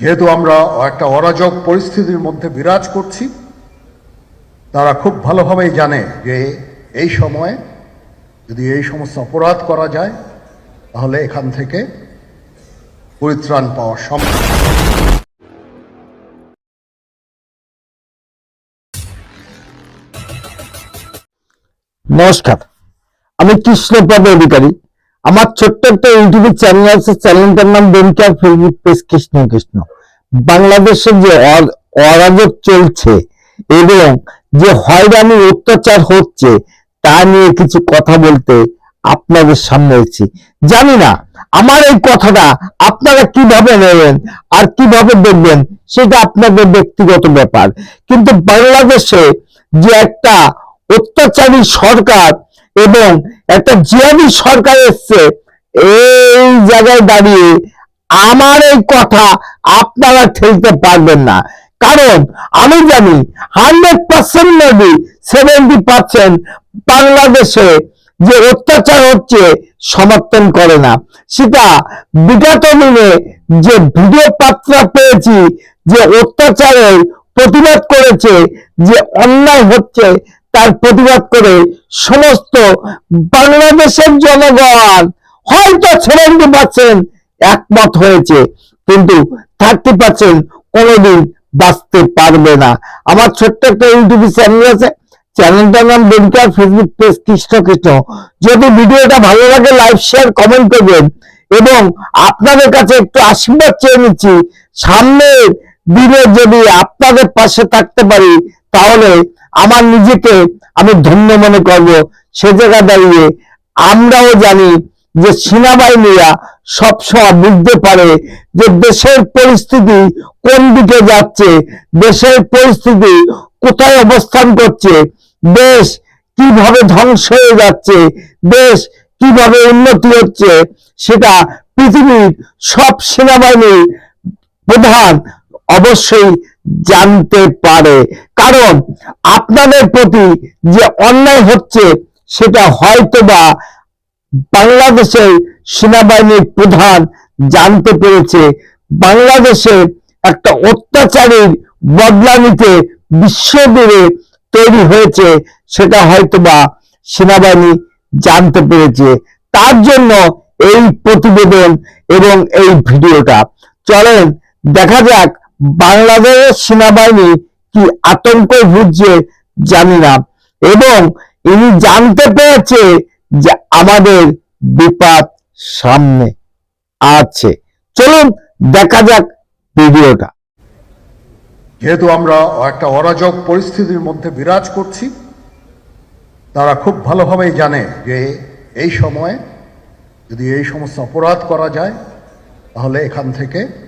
যেহেতু আমরা একটা অরাজক পরিস্থিতির মধ্যে বিরাজ করছি, তারা খুব ভালোভাবেই জানে যে এই সময়ে যদি এই সমস্ত অপরাধ করা যায়, তাহলে এখান থেকে পরিত্রাণ পাওয়া সম্ভব। নমস্কার। আমি কৃষ্ণপদ অধিকারী। আমার ছোট্ট একটা ইউটিউব চ্যানেল আছে চ্যানেলটার নাম বেনকার ফেসবুক পেজ কৃষ্ণ কৃষ্ণ বাংলাদেশে যে অরাজক চলছে এবং যে হয়রানি অত্যাচার হচ্ছে, তা নিয়ে কিছু কথা বলতে আপনাদের সামনে এসেছি। জানি না, আমার এই কথাটা আপনারা কীভাবে নেবেন আর কীভাবে দেখবেন, সেটা আপনাদের ব্যক্তিগত ব্যাপার। কিন্তু বাংলাদেশে যে একটা অত্যাচারী সরকার এবং একটা জিয়াদি সরকার এসছে। এই জায়গায় দাঁড়িয়ে আমার এই কথা আপনারা ঠেলতে পারবেন না। কারণ আমি জানি হান্ড্রেড পার্সেন্ট নদী সেভেন্টি পার্সেন্ট বাংলাদেশে যে অত্যাচার হচ্ছে সমর্থন করে না। সেটা বিগত দিনে যে ভিডিও পাত্রা পেয়েছি যে অত্যাচারের প্রতিবাদ করেছে যে অন্যায় হচ্ছে তার প্রতিবাদ করে সমস্ত বাংলাদেশের জনগণ হয়তো সেভেন্টি পার্সেন্ট একমত হয়েছে। কিন্তু থার্টি পার্সেন্ট কোনোদিন বাঁচতে পারবে না। আমার ছোট্ট একটা ইউটিউব চ্যানেল আছে। চ্যানেলটার নাম বেনকার ফেসবুক পেজ কৃষ্ণ কৃষ্ণ। যদি ভিডিওটা ভালো লাগে লাইক শেয়ার কমেন্ট করবেন। এবং আপনাদের কাছে একটু আশীর্বাদ চেয়ে নিচ্ছি। সামনের দিনে যদি আপনাদের পাশে থাকতে পারি, তাহলে আমার নিজেকে আমি ধন্য মনে করব। সে জায়গা দাঁড়িয়ে আমরাও জানি যে সেনাবাহিনীরা সবসময় বুঝতে পারে যে দেশের পরিস্থিতি কোন দিকে যাচ্ছে, দেশের পরিস্থিতি কোথায় অবস্থান করছে, দেশ কীভাবে ধ্বংস হয়ে যাচ্ছে, দেশ কীভাবে উন্নতি হচ্ছে, সেটা পৃথিবীর সব সেনাবাহিনীর প্রধান অবশ্যই জানতে পারে। কারণ আপনাদের প্রতি যে অন্যায় হচ্ছে, সেটা হয়তোবা বাংলাদেশের সেনাবাহিনীর প্রধান জানতে পেরেছে। বাংলাদেশের একটা অত্যাচারীর বদলা নিতে বিশ্বজুড়ে তৈরি হয়েছে, সেটা হয়তোবা সেনাবাহিনী জানতে পেরেছে। তার জন্য এই প্রতিবেদন এবং এই ভিডিওটা। চলেন, দেখা যাক বাংলাদেশের সেনাবাহিনী কি আতঙ্ক ভুগছে জানি না। এবং ইনি জানতে পেরেছে যে আমাদের বিপদ সামনে আছে। চলুন দেখা যাক ভিডিওটা। যেহেতু আমরা একটা অরাজক পরিস্থিতির মধ্যে বিরাজ করছি, তারা খুব ভালোভাবেই জানে যে এই সময়ে যদি এই সমস্ত অপরাধ করা যায়, তাহলে এখান থেকে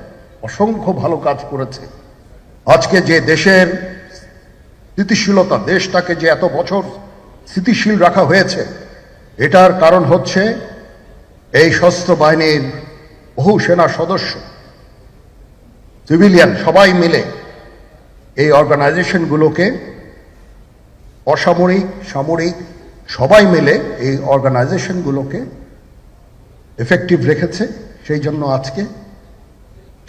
অসংখ্য ভালো কাজ করেছে। আজকে যে দেশের স্থিতিশীলতা, দেশটাকে যে এত বছর স্থিতিশীল রাখা হয়েছে, এটার কারণ হচ্ছে এই সশস্ত্র বাহিনীর বহু সেনা সদস্য, সিভিলিয়ান সবাই মিলে এই অর্গানাইজেশনগুলোকে অসামরিক, সামরিক সবাই মিলে এই অর্গানাইজেশনগুলোকে এফেক্টিভ রেখেছে। সেই জন্য আজকে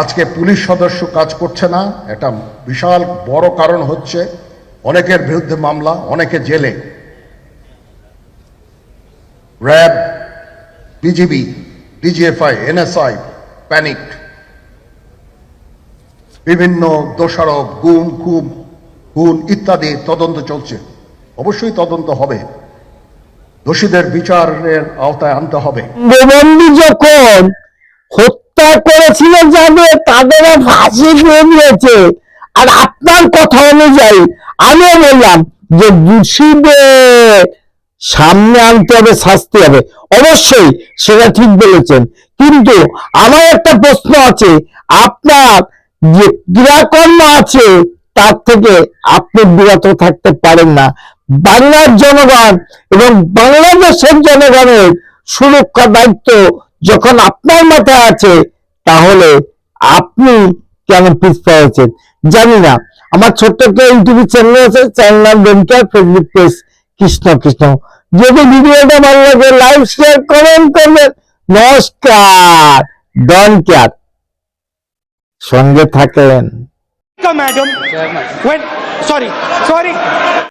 আজকে পুলিশ সদস্য কাজ করছে না, এটা বিশাল বড় কারণ হচ্ছে অনেকের বিরুদ্ধে মামলা, অনেকে জেলে। RAB, BGB, DGFI, NSI panicked বিভিন্ন দোষারোপ, গুম খুম খুন ইত্যাদি তদন্ত চলছে। অবশ্যই তদন্ত হবে। দোষীদের বিচারের আওতায় আনতে হবে। যখন হত্যা করেছিল যাদের তাদের ফাঁসি দিয়ে দিয়েছে। আর আপনার কথা অনুযায়ী, আমিও বললাম যে দোষীদের সামনে আনতে হবে, শাস্তি হবে। অবশ্যই সেটা ঠিক বলেছেন। কিন্তু আমার একটা প্রশ্ন আছে, আপনার যে ক্রিয়াকর্ম আছে, তার থেকে আপনি বিরত থাকতে পারেন না। বাংলার জনগণ এবং বাংলাদেশের জনগণের সুরক্ষা দায়িত্ব যখন আপনার মাথায় আছে তাহলে আপনি কেন পিছপা হয়েছেন জানি না। আমার ছোট্ট একটা ইউটিউব চ্যানেল আছে চ্যানেল নাম বেনকার ফেসবুক পেজ কৃষ্ণ কৃষ্ণ। যদি ভিডিওটা ভালো লাগে লাইক শেয়ার কমেন্ট করবেন। নমস্কার ডন কেয়ার সঙ্গে থাকেন। Madam. Sorry sorry.